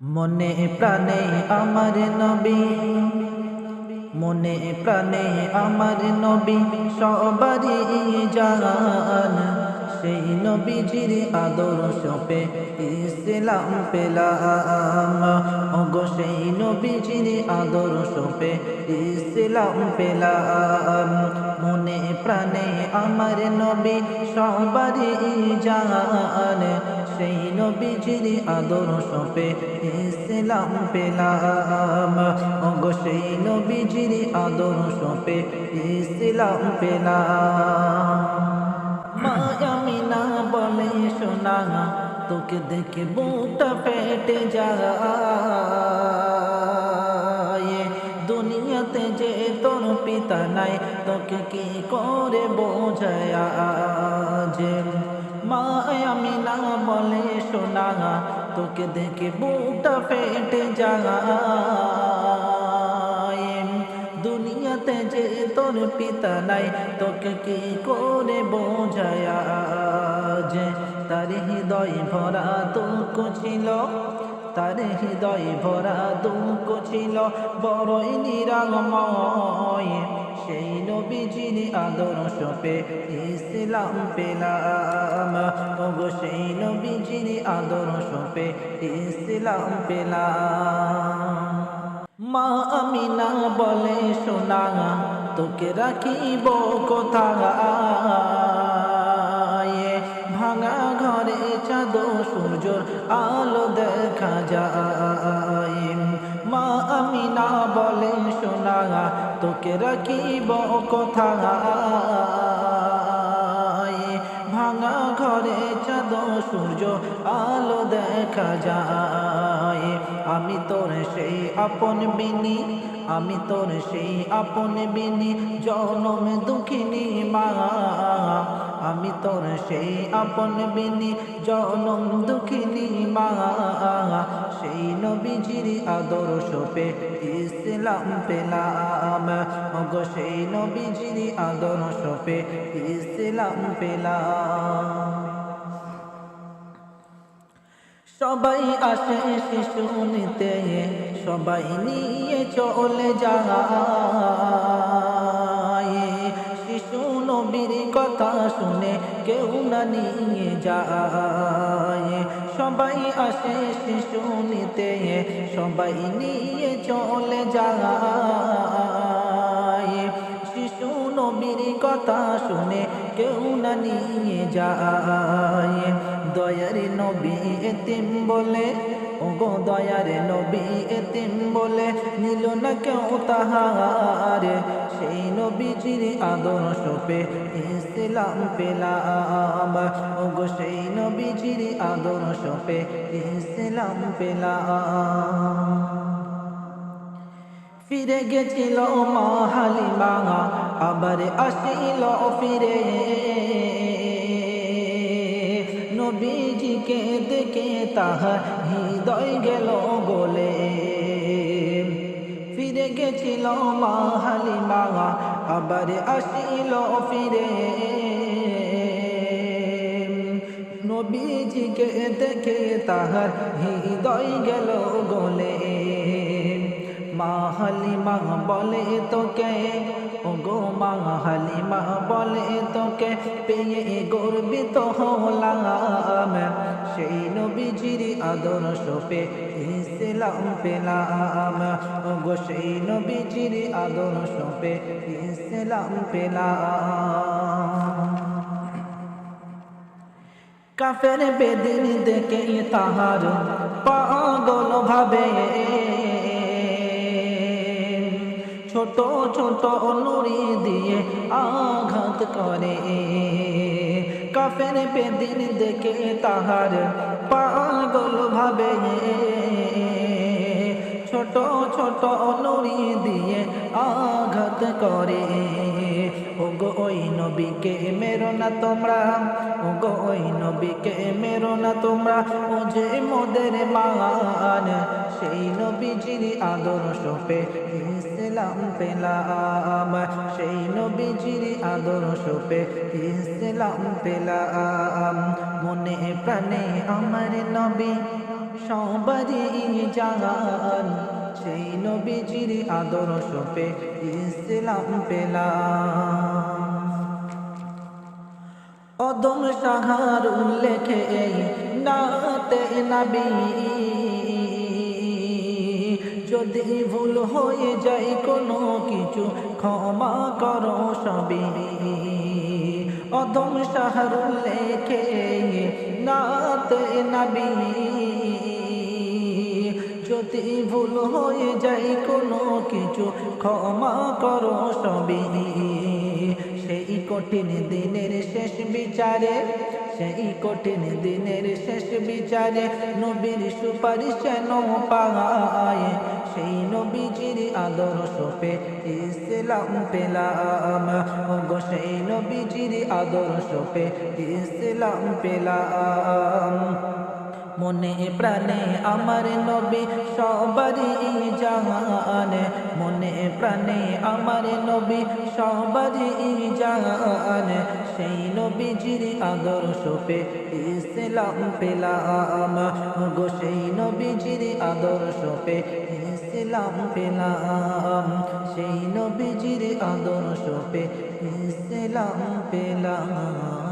মনে প্রাণে আমার নবী মনে প্রাণে আমার নবী সবারই জান। সেই নবীজির আদর্শ পে ইসলাম পেলাম। ওগো সেই নবীজির আদর্শ পে ইসলাম পেলাম। মনে প্রাণে আমার নবী সবারই জান। সেই নবীজির আদর্শ পে ইসলাম পেলাম। ওগো সেই নবীজির আদর্শ পে ইসলাম পেলাম। শোনা তোকে দেখে বুকটা ফেটে যায়। দুনিয়াতে যে তোর পিতা নাই, তোকে কি করে বোঝায় যে মায়ামিনা বলে, শোনা, তোকে দেখে বুকটা ফেটে যায়। দুনিয়াতে যে তোর পিতা নাই, তোকে কি করে বোঝায় যে তার হৃদয় ভরা দুঃখ ছিল? তার হৃদয় ভরা দুঃখ ছিল, বড়ই নিরাময়। সেই নবীজির আদর্শ পে ইসলাম পেলাম। ওগো, সেই নবীজির আদর্শ পে ইসলাম পেলাম। মা আমিনা বলে শোনা তোকে রাখিব কোথায়? ভাঙা ঘরে চাঁদ সূর্যর আলো দেখা যায়। মা আমিনা বলে শোনা তোকে রাখিব কোথায়? ভাঙা ঘরে চাঁদ সূর্য আলো দেখা যায়। আমি তোর সেই আপন বিনি, আমি তোর সেই আপন বিনি, জনম দুঃখিনী মা। আমি তোর সেই আপন বিনি, জনম দুঃখিনী মা। সেই নবীজির আদর্শ পে ইসলাম পেলাম। ওগো সেই নবীজির আদর্শ পে ইসলাম পেলাম। সবাই আসে শিশু নিতে, সবাই নিয়ে চলে যায়। শিশু নবীর কথা শুনে কেউ না নিয়ে যায়। সবাই আসে শিশু নিতে, সবাই নিয়ে চলে যায়। শিশু নবীর কথা শুনে কেউ না নিয়ে যায়। দয়ার নবী এতিম বলে, ওগো দয়ার নবী এতিম বলে, নিল না কেউ তাহার। সেই নবীজির আদর্শ পে ইসলাম পেলাম। ওগো সেই নবীজির আদর্শ পে ইসলাম পেলাম। ফিরে গেছিল মা হালিমা আবার আসিল ফিরে। নবীজিকে দেখে তাহার হৃদয় গেল গোলে। ফিরে গেছিল মা হালিমা আবার আসিল ফিরে। নবীজিকে দেখে তাহার হৃদয় গেল গলে। মা হালিমা বলে তোকে ও গো মা হালিমা বলে তোকে, পেয়ে গর্বিত হলাম। সেই নবীজির আদর্শ পে ইসলাম পেলাম। ও গো সেই নবীজির আদর্শ পে ইসলাম পেলাম। কাফের বেদিন দেখে তাহার পাগল ভাবে ছোট ছোট নুরি দিয়ে আঘাত করে। কাফের বেদিন দেখে তাহার পাগল ভাবে। ছোট ছোট নুরি দিয়ে আঘাত করে। ওগো, ওই নবীকে মেরো না তোমরা। ওগো, ওই নবীকে মেরো না তোমরা। ও যে মোদের মান, সেই নবীজির আদর্শ পে ইসলাম পেলাম। সেই নবীজির আদর্শ পে ইসলাম পেলাম। মনে প্রাণে আমার নবী সবারই জাগান সেই নবীজির আদর্শ পে ইসলাম পেলাম। অদম সাহার উল্লেখে নাতে নাবি যদি ভুল হয়ে যায় কোনো কিছু, ক্ষমা করো সবি অদম শাহর লেখে নাতে নাবি। যদি ভুল হয়ে যায় কোনো কিছু, ক্ষমা করো সবই। সেই কঠিন দিনের শেষ বিচারে, সেই কঠিন দিনের শেষ বিচারে নবীর সুপারিশ যেন পায়। সেই নবীজির আদর্শ পে ইসলাম পেলাম। গো সেই নবীজির আদর্শ পে ইসলাম পেলাম। মনে প্রাণে আমার নবী সবারই জাহান প্রাণে আমার নবী সবারই জাহান সেই নবীজির আদর্শ পে ইসলাম পেলাম। গো সেই নবীজির আদর্শ পে ইসলাম পেলাম। সেই নবীজির আদর্শ পে ইসলাম পেলাম।